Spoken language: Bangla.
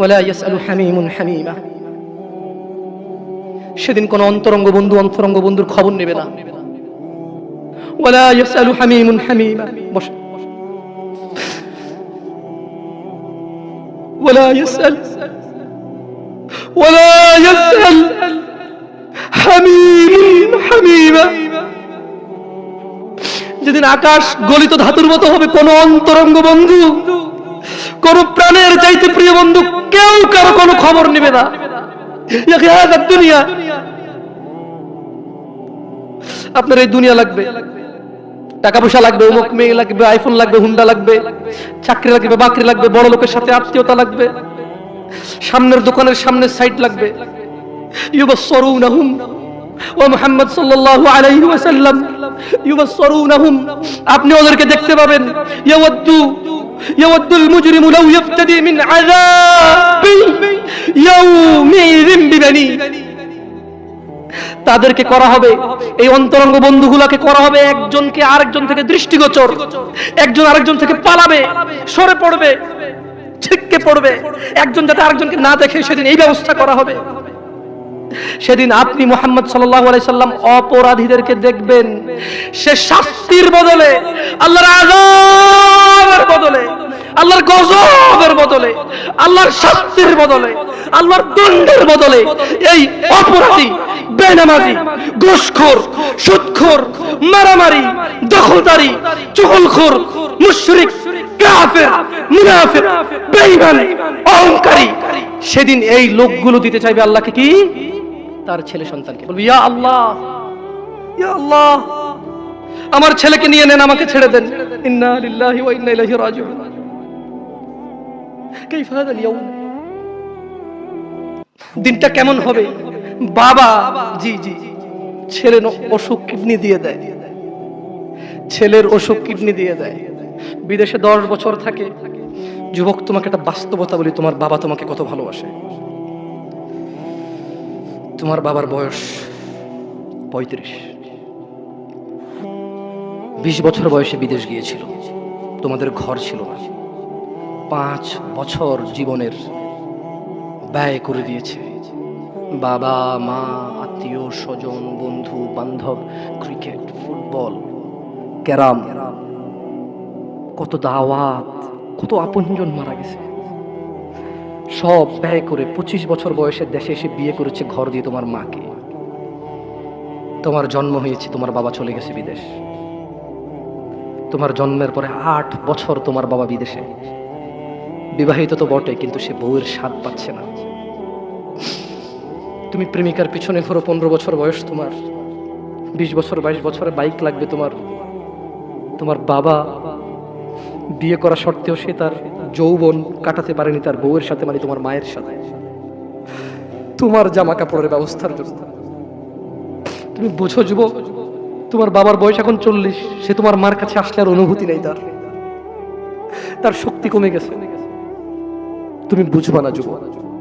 ولا يسأل حميم حميمة. সেদিন কোনো অন্তরঙ্গ বন্ধু অন্তরঙ্গ বন্ধুর খবর নেবে না। ওয়ালা ইয়াসআলু হামিমুন হামিমা বস। ওয়ালা ইয়াসআল ওয়ালা ইয়াসআল হামিমুন হামিমা যেদিন আকাশ গলিত ধাতুর মতো হবে কোন অন্তরঙ্গ বন্ধু। কোন প্রাণের চাইতে প্রিয় বন্ধু, কেউ কারও কোনো খবর নেবে না। দুনিয়া। আপনার এই দুনিয়া লাগবে। টাকা পয়সা লাগবে, অমুক মেয়ে লাগবে আইফোন লাগবে হুন্ডা লাগবে, চাকরি লাগবে, বাকরি লাগবে, বড় লোকের সাথে আত্মীয়তা লাগবে, সামনের দোকানের সামনের সাইড লাগবে। আপনি ওদেরকে দেখতে পাবেন। ইয়াওয়াদ্দুল মুজরিমু লাউ ইফতাদি মিন আযাবি ইয়াউমিযিন বিবানি তাদেরকে করা হবে, এই অন্তরঙ্গ বন্ধুগুলাকে করা হবে একজনকে আরেকজন থেকে দৃষ্টিগোচর, একজন আরেকজন থেকে পালাবে, সরে পড়বে, ছিটকে পড়বে, একজন যাতে আরেকজনকে না দেখে সেদিন এই ব্যবস্থা করা হবে। সেদিন আপনি মোহাম্মদ সাল্লাম অপরাধীদেরকে দেখবেন, সে শাস্তির বদলে বদলে আল্লাহর গজবের বদলে, আল্লাহর শাস্তির বদলে, আল্লাহর দণ্ডের বদলে এই অপরাধী, বেনামাজি, ঘুষখোর, সুদখোর, মারামারি, দখলদারি, চুগলখোর, মুশরিক, কাফের, মুনাফিক, বেঈমান, অহংকারী, সেদিন এই লোকগুলো দিতে চাইবে আল্লাহকে কি? তার ছেলে সন্তানকে। বলবে, ইয়া আল্লাহ ইয়া আল্লাহ, আমার ছেলেকে নিয়ে নেন, আমাকে ছেড়ে দেন। ইন্না লিল্লাহি ওয়া ইন্না ইলাইহি রাজিউন। كيف هذا اليوم দিনটা কেমন হবে বাবা জি জি ছেলের অসুখ কিডনি দিয়ে দেয় ছেলের অসুখ কিডনি দিয়ে দেয় বিদেশে দশ বছর থাকে যুবক তোমাকে একটা বাস্তবতা বলি তোমার বাবা তোমাকে কত ভালোবাসে তোমার বাবার বয়স পঁয়ত্রিশ বিশ বছর বয়সে বিদেশ গিয়েছিল তোমাদের ঘর ছিল না পাঁচ বছর জীবনের ব্যয় করে দিয়েছে। বাবা, মা, আত্মীয়, স্বজন, বন্ধু, বান্ধব, ক্রিকেট, ফুটবল, ক্যারাম। কত দাওয়াত, কত আপনজন মারা গেছে। সব ব্যয় করে পঁচিশ বছর বয়সের দেশে এসে বিয়ে করেছে ঘর দিয়ে তোমার মাকে। তোমার জন্ম হয়েছে, তোমার বাবা চলে গেছে বিদেশ। তোমার জন্মের পরে আট বছর তোমার বাবা বিদেশে। বিবাহিত তো বটে, কিন্তু সে বউয়ের স্বাদ পাচ্ছে না। তুমি প্রেমিকার পিছনে ধরো, পনেরো বছর বয়স তোমার, বিশ বছর, বাইশ বছরে, বাইক লাগবে তোমার। তোমার বাবা বিয়ে করা সত্ত্বেও সে তার যৌবন কাটাতে পারেনি, তার বউয়ের সাথে মানে তোমার মায়ের সাথে। তোমার জামা কাপড়ের ব্যবস্থার জন্য। তুমি বোঝো যুবক, তোমার বাবার বয়স এখন চল্লিশ, সে তোমার মার কাছে আসলে আর অনুভূতি নেই তার। তার শক্তি কমে গেছে। তুমি বুঝবা না যুবক